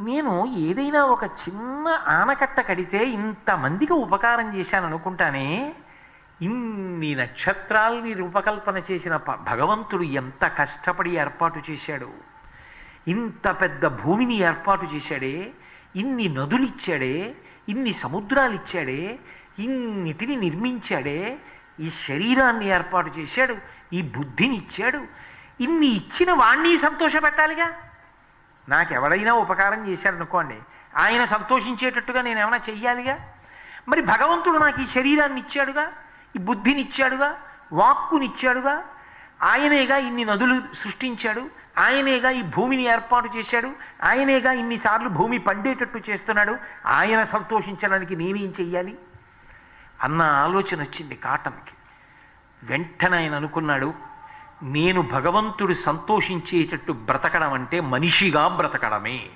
నేను ఏదైనా ఒక చిన్న ఆనకట్ట కడితే ఇంతమందికి ఉపకారం చేశాను అనుకుంటానే? ఇన్ని నక్షత్రాల్ని రూపకల్పన చేసిన భగవంతుడు ఎంత కష్టపడి ఏర్పాటు చేశాడు. ఇంత పెద్ద భూమిని ఏర్పాటు చేశాడే. ఇన్ని నదులిచ్చాడే. ఇన్ని సముద్రాలు ఇచ్చాడే ఇన్నిటిని నిర్మించాడే. ఈ శరీరాన్ని ఏర్పాటు చేశాడు. ఈ బుద్ధిని ఇచ్చాడు ఇన్ని ఇచ్చిన వాణ్ణి సంతోషపెట్టాలిగా? నాకెవడైనా ఉపకారం చేశారనుకోండి ఆయన సంతోషించేటట్టుగా నేను ఏమైనా చెయ్యాలిగా? మరి భగవంతుడు నాకు ఈ శరీరాన్ని ఇచ్చాడుగా ఈ బుద్ధిని ఇచ్చాడుగా వాక్కునిచ్చాడుగా? ఆయనేగా ఇన్ని నదులు సృష్టించాడు ఆయనేగా ఈ భూమిని ఏర్పాటు చేశాడు ఆయనేగా ఇన్నిసార్లు భూమి పండేటట్టు చేస్తున్నాడు ఆయన సంతోషించడానికి నేనేం చెయ్యాలి? అన్న ఆలోచన వచ్చింది కాటన్కి వెంటనే ఆయన అనుకున్నాడు నేను భగవంతుడు సంతోషించేటట్టు బ్రతకడం అంటే మనిషిగా బ్రతకడమే.